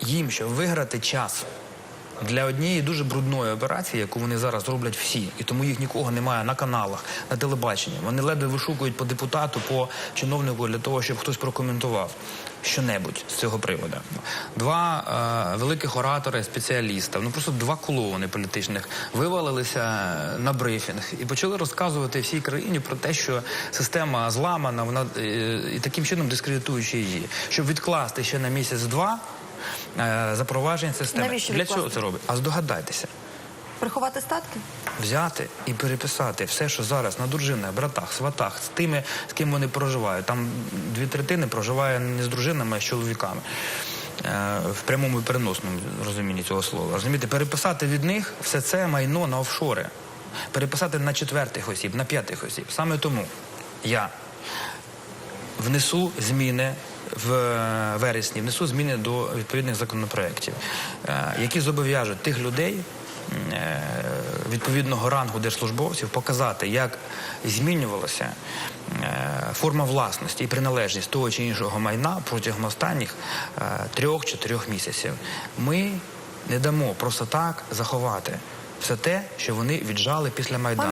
їм, щоб виграти час для однієї дуже брудної операції, яку вони зараз роблять всі, і тому їх нікого немає на каналах, на телебаченні. Вони ледве вишукують по депутату, по чиновнику для того, щоб хтось прокоментував що-небудь з цього приводу. Два е, великих оратори, спеціаліста, ну просто два клоуни політичних вивалилися на брифінг і почали розказувати всій країні про те, що система зламана, вона е, і таким чином дискредитуючи її, щоб відкласти ще на місяць-два. Е, Запровадження системи Навіщо для відкласти? чого це робить? А здогадайтеся, Приховати статки? взяти і переписати все, що зараз на дружинах, братах, сватах, з тими, з ким вони проживають. Там дві третини проживає не з дружинами, а з чоловіками. Е, В прямому і переносному розумінні цього слова. Розумієте, переписати від них все це майно на офшори. Переписати на четвертих осіб, на п'ятих осіб. Саме тому я внесу зміни в е, вересні, внесу зміни до відповідних законопроєктів, е, які зобов'яжуть тих людей е, відповідного рангу держслужбовців показати, як змінювалася форма власності і приналежність того чи іншого майна протягом останніх трьох-чотирьох місяців. Ми не дамо просто так заховати все те, що вони віджали після Майдану.